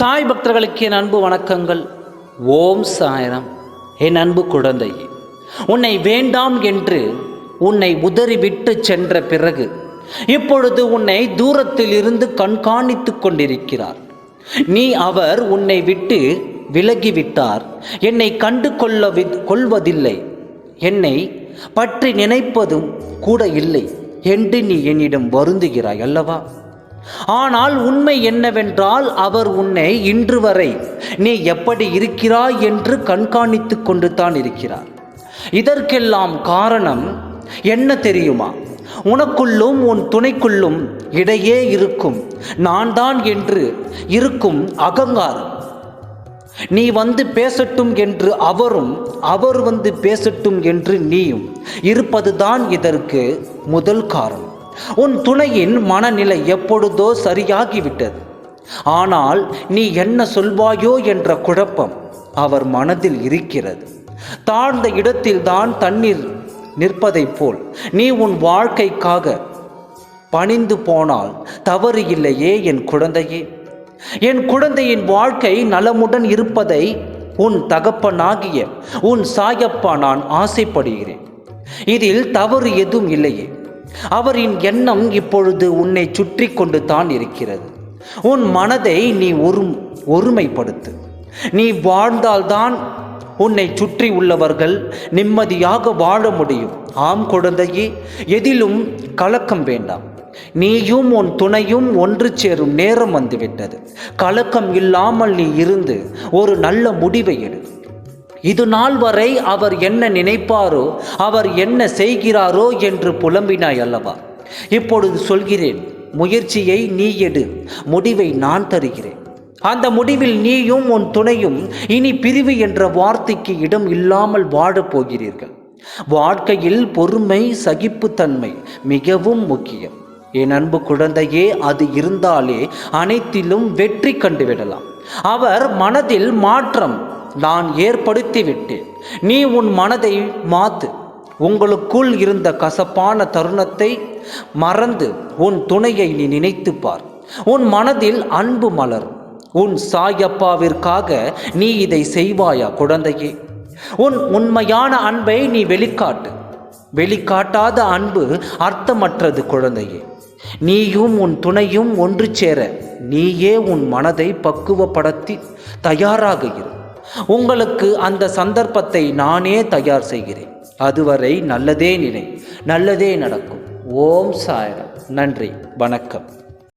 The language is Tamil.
சாய் பக்தர்களுக்கு என் அன்பு வணக்கங்கள். ஓம் சாயரம். என் அன்பு குழந்தை உன்னை வேண்டாம் என்று உன்னை உதறிவிட்டு சென்ற பிறகு இப்பொழுது உன்னை தூரத்தில் இருந்து கண்காணித்து கொண்டிருக்கிறார். நீ அவர் உன்னை விட்டு விலகிவிட்டார். என்னை கண்டு கொள்ள கொள்வதில்லை. என்னை பற்றி நினைப்பதும் கூட இல்லை என்று நீ என்னிடம் வருந்துகிறாய் அல்லவா? ஆனால் உண்மை என்னவென்றால் அவர் உன்னை இன்று வரை நீ எப்படி இருக்கிறாய் என்று கண்காணித்து கொண்டு தான் இருக்கிறார். இதற்கெல்லாம் காரணம் என்ன தெரியுமா? உனக்குள்ளும் உன் துணைக்குள்ளும் இடையே இருக்கும் நான் தான் என்று இருக்கும் அகங்காரம். நீ வந்து பேசட்டும் என்று அவரும் அவர் வந்து பேசட்டும் என்று நீயும் இருப்பதுதான் இதற்கு முதல் காரணம். உன் துணையின் மனநிலை எப்பொழுதோ சரியாகிவிட்டது. ஆனால் நீ என்ன சொல்வாயோ என்ற குழப்பம் அவர் மனதில் இருக்கிறது. தாழ்ந்த இடத்தில்தான் தண்ணீர் நிற்பதைப் போல் நீ உன் வாழ்க்கைக்காக பணிந்து போனால் தவறு இல்லையே என் குழந்தையே. என் குழந்தையின் வாழ்க்கை நலமுடன் இருப்பதை உன் தகப்பனாகிய உன் சாயப்பா நான் ஆசைப்படுகிறேன். இதில் தவறு எதுவும் இல்லையே. அவரின் எண்ணம் இப்பொழுது உன்னை சுற்றி கொண்டு தான் இருக்கிறது. உன் மனதை நீ ஒரு ஒருமைப்படுத்து. நீ வாழ்ந்தால்தான் உன்னை சுற்றி உள்ளவர்கள் நிம்மதியாக வாழ முடியும். ஆம் குழந்தையே எதிலும் கலக்கம் வேண்டாம். நீயும் உன் துணையும் ஒன்று சேரும் நேரம் வந்துவிட்டது. கலக்கம் இல்லாமல் நீ இருந்து ஒரு நல்ல முடிவை எடு. இது நாள் வரை அவர் என்ன நினைப்பாரோ அவர் என்ன செய்கிறாரோ என்று புலம்பினாய் அல்லவா? இப்பொழுது சொல்கிறேன் முயற்சியை நீ எடு முடிவை நான் தருகிறேன். அந்த முடிவில் நீயும் உன் துணையும் இனி பிரிவு என்ற வார்த்தைக்கு இடம் இல்லாமல் வாழப் போகிறீர்கள். வாழ்க்கையில் பொறுமை சகிப்புத்தன்மை மிகவும் முக்கியம். என் அன்பு குழந்தையே அது இருந்தாலே அனைத்திலும் வெற்றி கண்டுவிடலாம். அவர் மனதில் மாற்றம் நான் ஏற்படுத்திவிட்டேன் நீ உன் மனதை மாத்து. உங்களுக்குள் இருந்த கசப்பான தருணத்தை மறந்து உன் துணையை நீ நினைத்து பார். உன் மனதில் அன்பு மலரும். உன் சாயப்பாவிற்காக நீ இதை செய்வாயா குழந்தையே? உன் உண்மையான அன்பை நீ வெளிக்காட்டு. வெளிக்காட்டாத அன்பு அர்த்தமற்றது குழந்தையே. நீயும் உன் துணையும் ஒன்று சேர நீயே உன் மனதை பக்குவப்படுத்தி தயாராக இரு. உங்களுக்கு அந்த சந்தர்ப்பத்தை நானே தயார் செய்கிறேன். அதுவரை நல்லதே நிலை நல்லதே நடக்கும். ஓம் சாயரம். நன்றி வணக்கம்.